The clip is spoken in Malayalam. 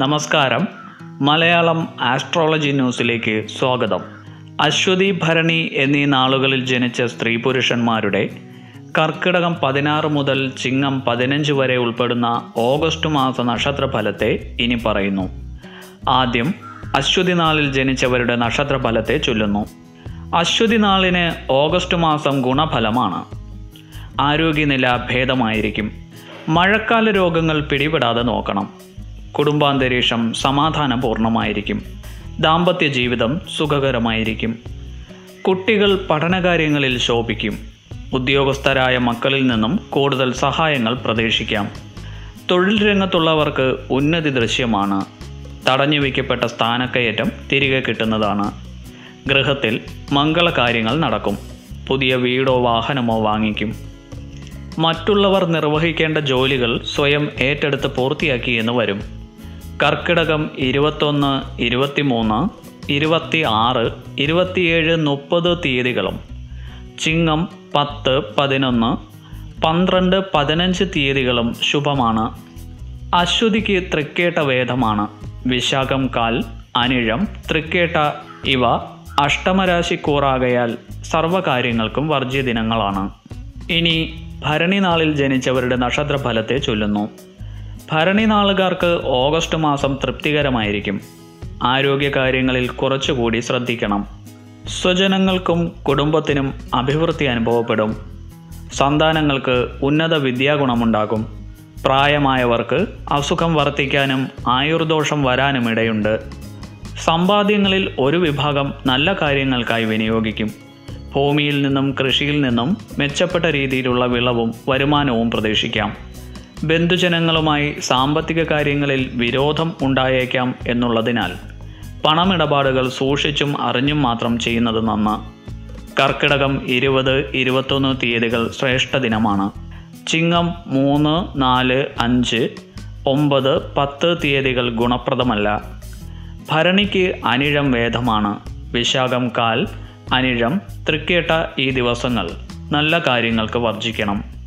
നമസ്കാരം. മലയാളം ആസ്ട്രോളജി ന്യൂസിലേക്ക് സ്വാഗതം. അശ്വതി ഭരണി എന്നീ നാളുകളിൽ ജനിച്ച സ്ത്രീ പുരുഷന്മാരുടെ കർക്കിടകം പതിനാറ് മുതൽ ചിങ്ങം പതിനഞ്ച് വരെ ഉൾപ്പെടുന്ന ഓഗസ്റ്റ് മാസ നക്ഷത്രഫലത്തെ ഇനി പറയുന്നു. ആദ്യം അശ്വതി നാളിൽ ജനിച്ചവരുടെ നക്ഷത്രഫലത്തെ ചൊല്ലുന്നു. അശ്വതി നാളിന് ഓഗസ്റ്റ് മാസം ഗുണഫലമാണ്. ആരോഗ്യനില ഭേദമായിരിക്കും. മഴക്കാല രോഗങ്ങൾ പിടിപെടാതെ നോക്കണം. കുടുംബാന്തരീക്ഷം സമാധാനപൂർണമായിരിക്കും. ദാമ്പത്യ ജീവിതം സുഖകരമായിരിക്കും. കുട്ടികൾ പഠനകാര്യങ്ങളിൽ ശോഭിക്കും. ഉദ്യോഗസ്ഥരായ മക്കളിൽ നിന്നും കൂടുതൽ സഹായങ്ങൾ പ്രതീക്ഷിക്കാം. തൊഴിൽ രംഗത്തുള്ളവർക്ക് ഉന്നതി ദൃശ്യമാണ്. തടഞ്ഞു വയ്ക്കപ്പെട്ട സ്ഥാനക്കയറ്റം തിരികെ കിട്ടുന്നതാണ്. ഗൃഹത്തിൽ മംഗളകാര്യങ്ങൾ നടക്കും. പുതിയ വീടോ വാഹനമോ വാങ്ങിക്കും. മറ്റുള്ളവർ നിർവഹിക്കേണ്ട ജോലികൾ സ്വയം ഏറ്റെടുത്ത് പൂർത്തിയാക്കിയെന്ന് വരും. കർക്കിടകം ഇരുപത്തൊന്ന് ഇരുപത്തിമൂന്ന് ഇരുപത്തി ആറ് ഇരുപത്തിയേഴ് മുപ്പത് തീയതികളും ചിങ്ങം പത്ത് പതിനൊന്ന് പന്ത്രണ്ട് പതിനഞ്ച് തീയതികളും ശുഭമാണ്. അശ്വതിക്ക് തൃക്കേട്ട വേദമാണ്. വിശാഖം കാൽ അനിഴം തൃക്കേട്ട ഇവ അഷ്ടമരാശിക്കൂറാകയാൽ സർവകാര്യങ്ങൾക്കും വർജ്യ ദിനങ്ങളാണ് ഇനി ഭരണി നാളിൽ ജനിച്ചവരുടെ നക്ഷത്രഫലത്തെ ചൊല്ലുന്നു. ഭരണി ഓഗസ്റ്റ് മാസം തൃപ്തികരമായിരിക്കും. ആരോഗ്യകാര്യങ്ങളിൽ കുറച്ചുകൂടി ശ്രദ്ധിക്കണം. സ്വജനങ്ങൾക്കും കുടുംബത്തിനും അഭിവൃദ്ധി അനുഭവപ്പെടും. സന്താനങ്ങൾക്ക് ഉന്നത വിദ്യാഗുണമുണ്ടാകും. പ്രായമായവർക്ക് അസുഖം വർദ്ധിക്കാനും ആയുർദോഷം വരാനും ഇടയുണ്ട്. സമ്പാദ്യങ്ങളിൽ ഒരു വിഭാഗം നല്ല കാര്യങ്ങൾക്കായി വിനിയോഗിക്കും. ഭൂമിയിൽ നിന്നും കൃഷിയിൽ നിന്നും മെച്ചപ്പെട്ട രീതിയിലുള്ള വിളവും വരുമാനവും പ്രതീക്ഷിക്കാം. ബന്ധുജനങ്ങളുമായി സാമ്പത്തിക കാര്യങ്ങളിൽ വിരോധം ഉണ്ടായേക്കാം എന്നുള്ളതിനാൽ പണമിടപാടുകൾ സൂക്ഷിച്ചും അറിഞ്ഞും മാത്രം ചെയ്യുന്നത് നന്ന് കർക്കിടകം ഇരുപത് ഇരുപത്തൊന്ന് തീയതികൾ ശ്രേഷ്ഠ ദിനമാണ്. ചിങ്ങം മൂന്ന് നാല് അഞ്ച് ഒമ്പത് പത്ത് തീയതികൾ ഗുണപ്രദമല്ല. ഭരണിക്ക് അനിഴം വേദമാണ്. വിശാഖം കാൽ അനിഴം തൃക്കേട്ട ഈ ദിവസങ്ങൾ നല്ല കാര്യങ്ങൾക്ക് വർജിക്കണം